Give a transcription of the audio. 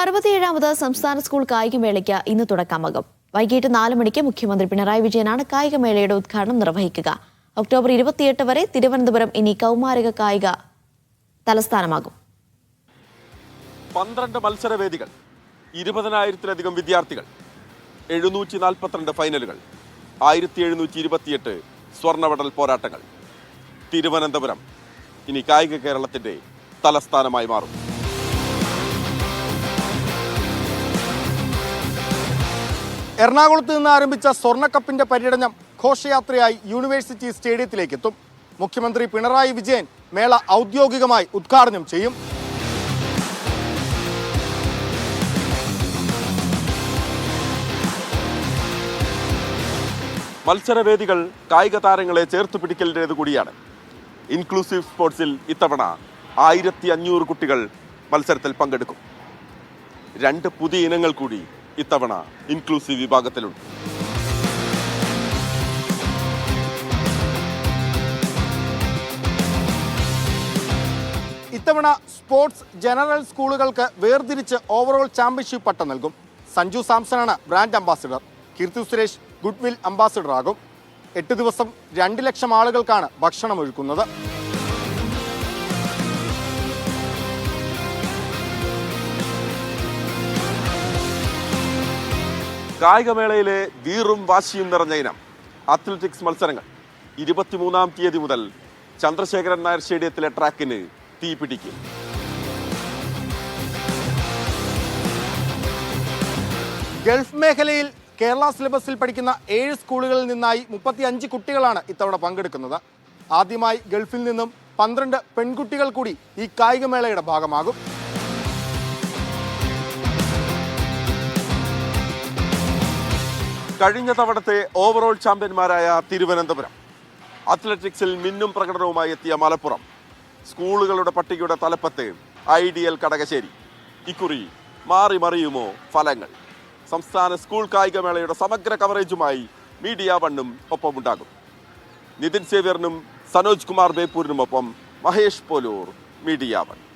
അറുപത്തിയേഴാമത് സംസ്ഥാന സ്കൂൾ കായികമേളയ്ക്ക് ഇന്ന് തുടക്കമാകും. വൈകിട്ട് നാല് മണിക്ക് മുഖ്യമന്ത്രി പിണറായി വിജയനാണ് കായികമേളയുടെ ഉദ്ഘാടനം നിർവഹിക്കുക. ഒക്ടോബർ ഇരുപത്തിയെട്ട് വരെ തിരുവനന്തപുരം ഇനി കൗമാരക കായിക തലസ്ഥാനമാകും. പന്ത്രണ്ട് മത്സരവേദികൾ ഇരുപതിനായിരത്തിലധികം വിദ്യാർത്ഥികൾ എഴുന്നൂറ്റി നാൽപ്പത്തിരണ്ട് ഫൈനലുകൾ ആയിരത്തി എഴുന്നൂറ്റി ഇരുപത്തിയെട്ട് സ്വർണമെഡൽ പോരാട്ടങ്ങൾ. തിരുവനന്തപുരം ഇനി കായിക കേരളത്തിന്റെ തലസ്ഥാനമായി മാറും. എറണാകുളത്ത് നിന്ന് ആരംഭിച്ച സ്വർണക്കപ്പിന്റെ പര്യടനം ഘോഷയാത്രയായി യൂണിവേഴ്സിറ്റി സ്റ്റേഡിയത്തിലേക്ക് എത്തും മുഖ്യമന്ത്രി പിണറായി വിജയൻ മേള ഔദ്യോഗികമായി ഉദ്ഘാടനം ചെയ്യും. മത്സരവേദികൾ കായിക താരങ്ങളെ ചേർത്ത് പിടിക്കലിന്റേത് കൂടിയാണ്. ഇൻക്ലൂസീവ് സ്പോർട്സിൽ ഇത്തവണ ആയിരത്തി അഞ്ഞൂറ് കുട്ടികൾ മത്സരത്തിൽ പങ്കെടുക്കും. രണ്ട് പുതിയ ഇനങ്ങൾ കൂടി ഇത്തവണ ഇൻക്ലൂസീവ് വിഭാഗത്തിലുണ്ട്. ഇത്തവണ സ്പോർട്സ് ജനറൽ സ്കൂളുകൾക്ക് വേർതിരിച്ച് ഓവറോൾ ചാമ്പ്യൻഷിപ്പ് പട്ടം നൽകും. Sanju സാംസണാണ് brand ambassador Keerthy Suresh goodwill ambassador ആകും. എട്ട് ദിവസം രണ്ട് ലക്ഷം ആളുകൾക്കാണ് ഭക്ഷണം ഒരുക്കുന്നത്. കായികമേളയിലെ വീറും വാശിയും നിറഞ്ഞ ഇനം. അത്ലറ്റിക്സ് മത്സരങ്ങൾ. ഇരുപത്തിമൂന്നാം തീയതി മുതൽ ചന്ദ്രശേഖരൻ നായർ സ്റ്റേഡിയത്തിലെ ട്രാക്കിന് തീ പിടിക്കും. ഗൾഫ് മേഖലയിൽ കേരള സിലബസിൽ പഠിക്കുന്ന ഏഴ് സ്കൂളുകളിൽ നിന്നായി മുപ്പത്തി അഞ്ച് കുട്ടികളാണ് ഇത്തവണ പങ്കെടുക്കുന്നത്. ആദ്യമായി ഗൾഫിൽ നിന്നും പന്ത്രണ്ട് പെൺകുട്ടികൾ കൂടി ഈ കായികമേളയുടെ ഭാഗമാകും. കഴിഞ്ഞ തവണത്തെ ഓവറോൾ ചാമ്പ്യന്മാരായ തിരുവനന്തപുരം. അത്ലറ്റിക്സിൽ മിന്നും പ്രകടനവുമായി എത്തിയ മലപ്പുറം. സ്കൂളുകളുടെ പട്ടികയുടെ തലപ്പത്ത് ഐഡിയൽ കടകശ്ശേരി. ഇക്കുറി മാറി മറിയുമോ ഫലങ്ങൾ? സംസ്ഥാന സ്കൂൾ കായികമേളയുടെ സമഗ്ര കവറേജുമായി മീഡിയ വണ്ണും ഒപ്പമുണ്ടാകും. നിതിൻ സേവ്യറിനും സനോജ് കുമാർ ബേപ്പൂരിനുമൊപ്പം മഹേഷ് പോലൂർ മീഡിയ വൺ.